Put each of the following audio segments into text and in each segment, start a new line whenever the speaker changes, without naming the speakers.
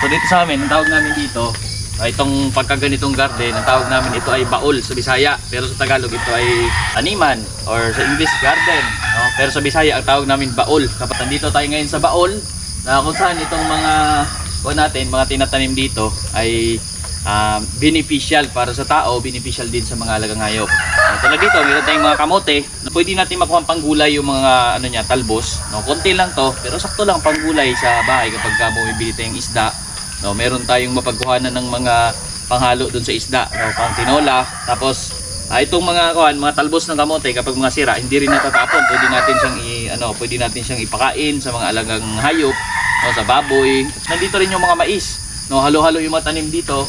So dito sa amin, ang tawag namin dito, ay itong pagkaganitong garden, ang tawag namin ito ay baul sa Bisaya. Pero sa Tagalog ito ay taniman or sa English garden. No? Pero sa Bisaya ang tawag namin baul. Kapag nandito tayo ngayon sa baul, na kung saan itong mga kuha natin, mga tinatanim dito ay um, beneficial para sa tao, beneficial din sa mga alagang hayop. Uh, tulad dito, meron tayong mga kamote na pwede natin makuha panggulay yung mga ano niya, talbos. No, konti lang to, pero sakto lang panggulay sa bahay kapag ka bumibili tayong isda. No, meron tayong mapagkuhanan ng mga panghalo doon sa isda, no, pang tinola. Tapos ah, itong mga kuhan, mga talbos ng kamote kapag mga sira, hindi rin natatapon. Pwede natin siyang i, ano, pwede natin siyang ipakain sa mga alagang hayop, no, sa baboy. Nandito rin yung mga mais. No, halo-halo yung mga tanim dito.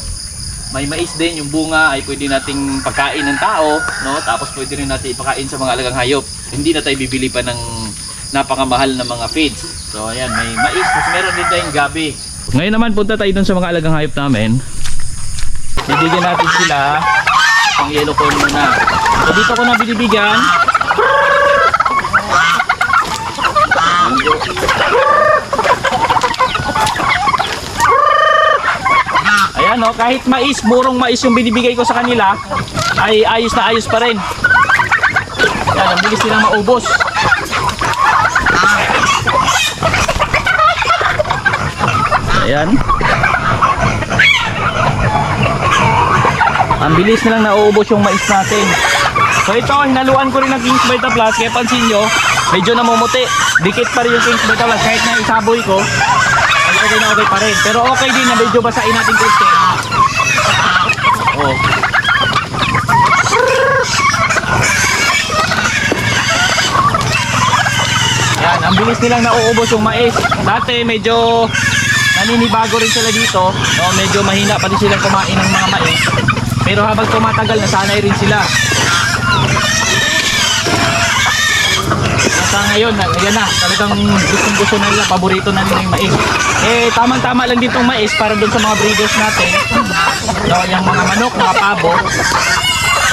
May mais din, yung bunga ay pwede nating pagkain ng tao, no? Tapos pwede rin natin ipakain sa mga alagang hayop. Hindi na tayo bibili pa ng napakamahal na mga feeds. So ayan, may mais, tapos meron din tayong gabi. Ngayon naman punta tayo dun sa mga alagang hayop namin. Bibigyan natin sila ang yellow corn muna. So dito ko na binibigyan. Ayan o, kahit mais, murong mais yung binibigay ko sa kanila, ay ayos na ayos pa rin. Yan, ang bilis nilang maubos. Ayan. Ang bilis nilang nauubos yung mais natin. So ito, hinaluan ko rin ng Kings Beta Plus, kaya pansin nyo, medyo namumuti. Dikit pa rin yung Kings Beta Plus, kahit na isaboy ko, ay okay na okay pa rin. Pero okay din na medyo basain natin konti. Oh. Yan, ang bilis nilang nauubos yung mais. Dati medyo naninibago rin sila dito. No, medyo mahina pa din silang kumain ng mga mais. Pero habang tumatagal, nasanay rin sila. Nasa ngayon, ayan na, talagang gustong gusto na nila, paborito na nila yung mais. Eh, tamang-tama lang ditong mais para doon sa mga breeders natin. No, yung mga manok, mga pabo.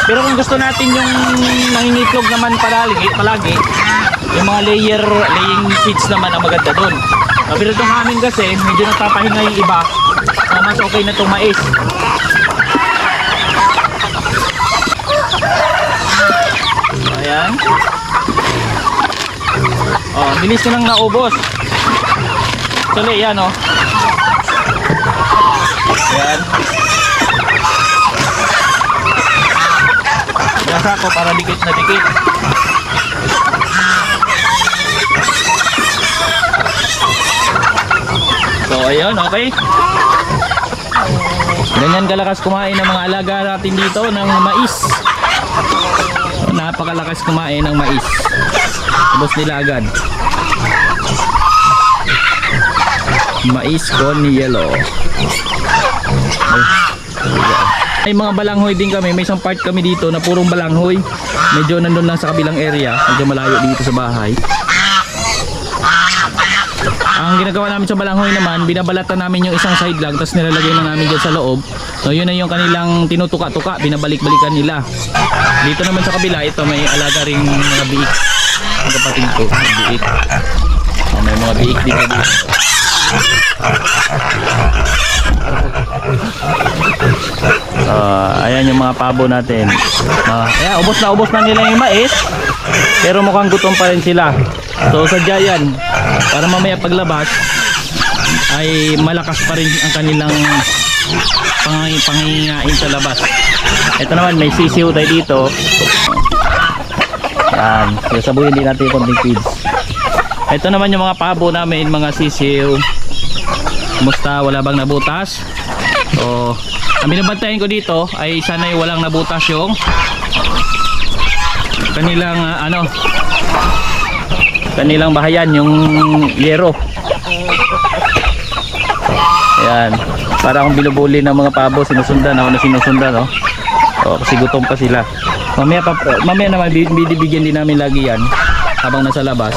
Pero kung gusto natin yung nangingitlog naman palagi, palagi yung mga layer, laying feeds naman ang maganda doon. Pero itong amin kasi, medyo nagpapahinga yung iba. Uh, mas okay na itong mais. Ayan. Oh, bilis nilang naubos. Tuloy, yan oh. Ayan. Nasa ko para dikit na dikit. So ayun, okay. Ganyan kalakas kumain ng mga alaga natin dito ng mais. Napakalakas kumain ng mais. Ubus nila agad. Mais con yellow. Ay, mga balanghoy din kami. May isang part kami dito na purong balanghoy. Medyo nandun lang sa kabilang area. Medyo malayo dito sa bahay. Ang ginagawa namin sa balanghoy naman, binabalatan namin yung isang side lang, tapos nilalagay na namin dyan sa loob. So yun na yung kanilang tinutuka-tuka, binabalik-balikan nila. Dito naman sa kabila, ito may alaga ring mga biik. Ang kapatid ko, biik. Oh, may mga biik dito dito. So, ayan yung mga pabo natin. Uh, ayan, ubos na ubos na nila yung mais. Pero mukhang gutom pa rin sila. So sadya yan. Para mamaya paglabas ay malakas pa rin ang kanilang pang pangingain sa labas. Ito naman may sisiw tayo dito. Yan. Sasabuhin din natin yung konting feeds. Ito naman yung mga pabo namin, mga sisiw. Kumusta? Wala bang nabutas? So, ang binabantayan ko dito ay sana'y walang nabutas yung kanilang ah, ano kanilang bahayan yung yero. Ayan. Para akong binubuli ng mga pabo sinusundan ako na sinusundan no? o, kasi gutom pa sila. Mamaya, pa, mamaya naman bi- binibigyan din namin lagi yan habang nasa labas.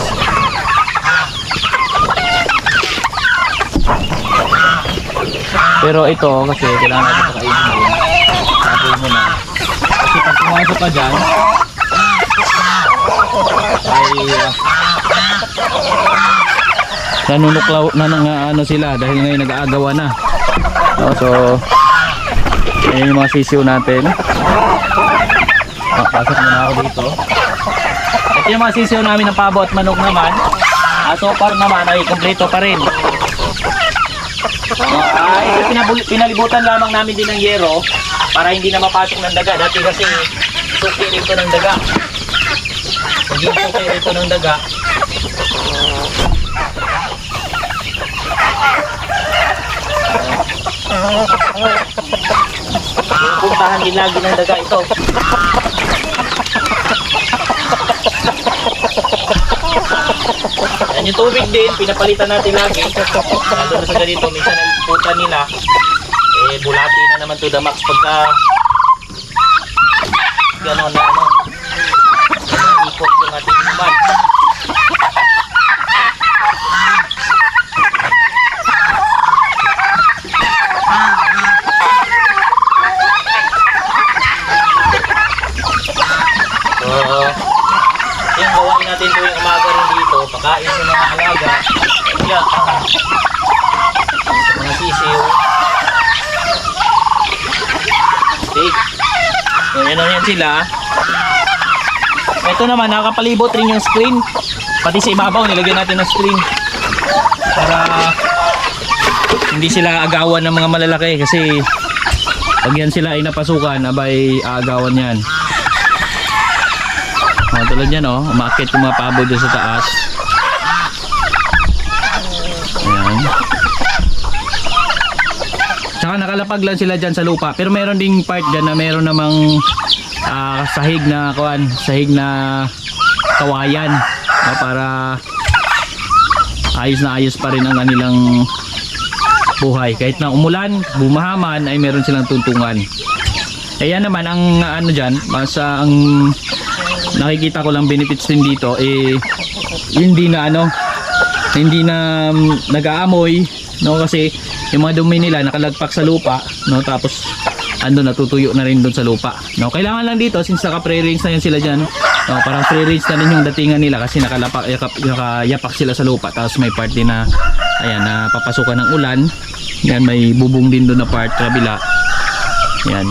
Pero ito kasi kailangan natin pakainin mo Pakainin mo na. Kasi pag pumasok ka dyan ay uh, nanunuklaw na nang ano sila dahil ngayon nag-aagawa na. No, so ayan yung mga sisiw natin. Ah, pasok muna ako dito. Ito yung mga sisiw namin ng pabo at manok naman. Ah, so far naman ay kompleto pa rin. Ah, ito pinabul- pinalibutan lamang namin din ng yero para hindi na mapasok ng daga. Dati kasi suki rito ng daga. Hindi suki rito ng daga. Puntahan din lagi ng daga ito. Yan yung tubig din, pinapalitan natin lagi. Lalo na sa ganito, minsan naliputan nila. Eh, bulati na naman to the max pagka gano'n na ano. Ikot yung ating naman. So, yung gawain natin tuwing umaga rin dito, pakain sa mga alaga, kaya sa mga sisiw. Okay. So, yan na yan sila. Ito naman, nakapalibot rin yung screen. Pati sa ibabaw, nilagyan natin ng screen. Para hindi sila agawan ng mga malalaki kasi pag yan sila ay napasukan, abay aagawan yan. Oh, tulad yan oh, umakit yung mga pabo dyan sa taas. Tsaka nakalapag lang sila dyan sa lupa. Pero meron ding part dyan na meron namang ah, sahig na kuan, sahig na kawayan. No, para ayos na ayos pa rin ang kanilang buhay. Kahit na umulan, bumahaman, ay meron silang tuntungan. Kaya naman ang ano diyan, mas ang nakikita ko lang benefits din dito eh hindi na ano hindi na um, nag-aamoy no kasi yung mga dumi nila nakalagpak sa lupa no tapos ando natutuyo na rin doon sa lupa no kailangan lang dito since naka free range na yan sila diyan no parang free range na rin yung datingan nila kasi nakalapak yakap, nakayapak sila sa lupa tapos may part din na ayan na papasukan ng ulan yan may bubong din doon na part kabila yan.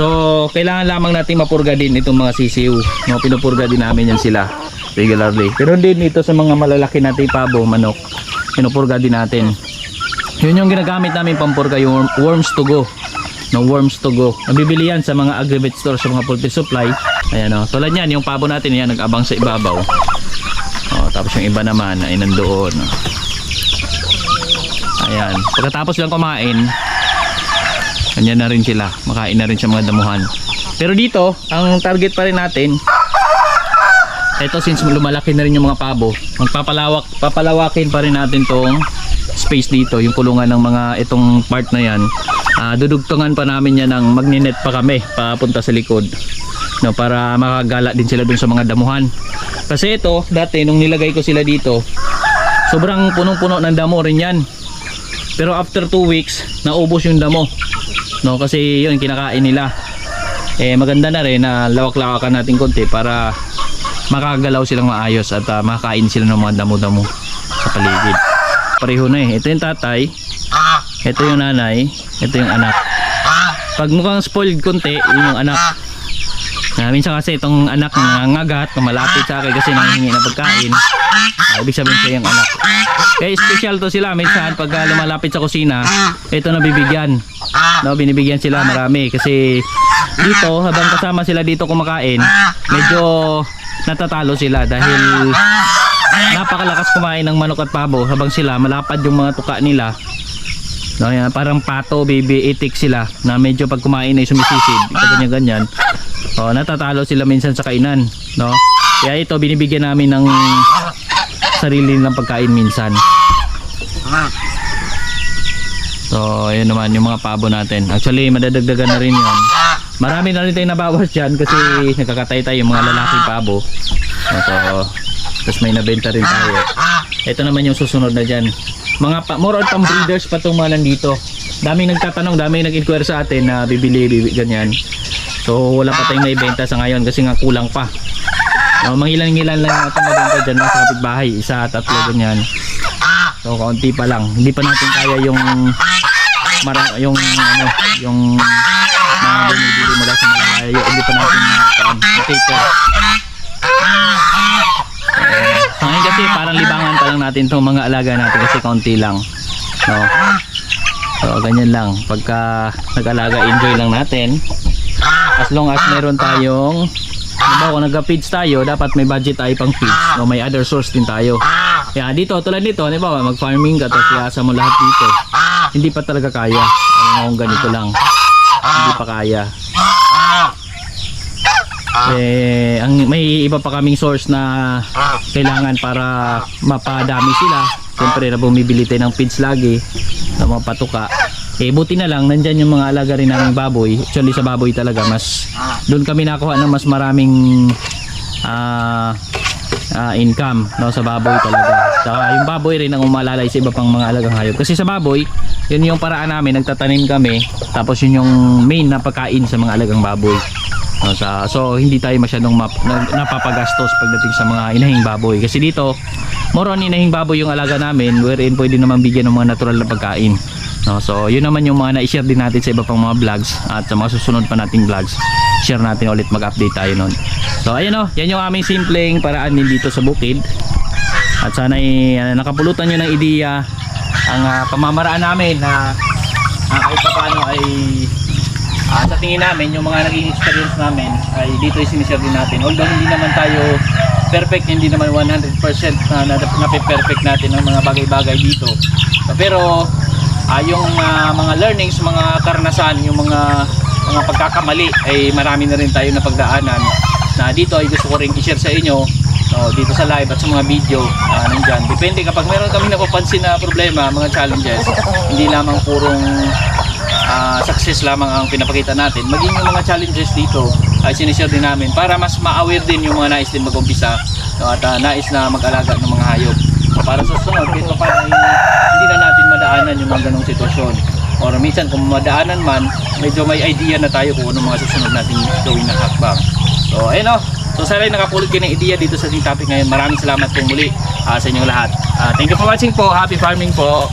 So, kailangan lamang natin mapurga din itong mga sisiw. No, pinupurga din namin yan sila regularly. Pero din ito sa mga malalaki nating pabo, manok, pinupurga din natin. Yun yung ginagamit namin pampurga, yung worms to go. No, worms to go. Nabibili yan sa mga agri-vet store, sa mga poultry supply. Ayan o. Tulad yan, yung pabo natin yan, nag-abang sa ibabaw. O, tapos yung iba naman ay nandoon. Ayan. Pagkatapos lang kumain, Ganyan na rin sila. Makain na rin sa mga damuhan. Pero dito, ang target pa rin natin, ito since lumalaki na rin yung mga pabo, magpapalawak, papalawakin pa rin natin tong space dito, yung kulungan ng mga itong part na yan. Ah, dudugtungan pa namin yan ng magninet pa kami papunta sa likod. No, para makagala din sila dun sa mga damuhan. Kasi ito, dati nung nilagay ko sila dito, sobrang punong-puno ng damo rin yan. Pero after 2 weeks, naubos yung damo. No, kasi yun kinakain nila. Eh maganda na rin na lawak-lawakan natin konti para makagalaw silang maayos at ah, makakain sila ng mga damo-damo sa paligid. Pareho na eh. Ito yung tatay, ito yung nanay, ito yung anak. Pag mukhang spoiled konti, yun yung anak. Na minsan kasi itong anak nangangagat, malapit sa akin kasi nanghihingi ng pagkain. Ah, ibig sabihin siya yung anak. Kaya special to sila minsan pag ah, lumalapit sa kusina, ito na bibigyan. No, binibigyan sila marami kasi dito habang kasama sila dito kumakain, medyo natatalo sila dahil napakalakas kumain ng manok at pabo habang sila malapad yung mga tuka nila. No, yan, parang pato, baby, itik sila na medyo pag kumain ay sumisisid, ganyan-ganyan. Oh, natatalo sila minsan sa kainan, no? Kaya ito binibigyan namin ng sarili nilang pagkain minsan. So, ayun naman yung mga pabo natin. Actually, madadagdagan na rin yun. Marami na rin tayong nabawas dyan kasi nagkakatay tayo yung mga lalaking pabo. So, tapos may nabenta rin tayo. Ito naman yung susunod na dyan. Mga pa, more on pang breeders pa itong mga nandito. Daming nagtatanong, daming nag-inquire sa atin na bibili, bibili, ganyan. So, wala pa tayong naibenta sa ngayon kasi nga kulang pa. No, mangilan-ngilan lang natin mabenta dyan mga sa kapitbahay. Isa, tatlo, ganyan. So kaunti pa lang. Hindi pa natin kaya yung mara, yung ano, yung mga bumibili mula sa malalayo. Hindi pa natin na uh, cater. Kasi parang libangan pa lang natin itong mga alaga natin kasi kaunti lang. No? So ganyan lang. Pagka nag-alaga, enjoy lang natin. As long as meron tayong Diba, kung nagka-feeds tayo, dapat may budget tayo pang feeds. No, may other source din tayo. Kaya dito, tulad nito, di ba, mag-farming ka, tapos iasa mo lahat dito. Hindi pa talaga kaya. Ano kung ganito lang. Hindi pa kaya. Eh, ang may iba pa kaming source na kailangan para mapadami sila. Siyempre na bumibili tayo ng feeds lagi ng mga patuka. Eh buti na lang nandyan yung mga alaga rin naming baboy. Actually sa baboy talaga mas doon kami nakuha ng mas maraming ah ah, income no sa baboy talaga. Saka yung baboy rin ang umalalay sa iba pang mga alagang hayop. Kasi sa baboy, yun yung paraan namin, nagtatanim kami, tapos yun yung main na pagkain sa mga alagang baboy. No, sa, so hindi tayo masyadong map, na- napapagastos pagdating sa mga inahing baboy. Kasi dito, more on inahing baboy yung alaga namin, wherein pwede naman bigyan ng mga natural na pagkain. No, so yun naman yung mga na-share din natin sa iba pang mga vlogs at sa mga susunod pa nating vlogs. Share natin ulit mag-update tayo nun. So ayun o, yan yung aming simpleng paraan din dito sa bukid. At sana uh, nakapulutan nyo ng ideya ang ah, pamamaraan namin na uh, kahit pa paano ay Ah, sa tingin namin, yung mga naging experience namin ay dito ay sinishare din natin. Although hindi naman tayo perfect, hindi naman 100% na, na, na-perfect natin ang mga bagay-bagay dito. Pero ah, yung ah, mga learnings, mga karanasan, yung mga mga pagkakamali ay marami na rin tayo na pagdaanan na dito ay gusto ko rin i-share sa inyo no, dito sa live at sa mga video ah, nandyan. Depende kapag meron kami napapansin na problema, mga challenges, hindi lamang purong ah, success lamang ang pinapakita natin maging yung mga challenges dito ay sinishare din namin para mas ma-aware din yung mga nais din mag-umpisa no, at ah, nais na mag-alaga ng mga hayop so, para sa sunod kahit pa paano ay hindi na natin madaanan yung mga ganong sitwasyon or minsan kung madaanan man medyo may idea na tayo kung ano mga susunod natin gawin na hakbang so ayun o So sana nakapulot kayo ng ideya dito sa ating topic ngayon. Maraming salamat po muli ah, sa inyong lahat. Ah, thank you for watching po. Happy farming po.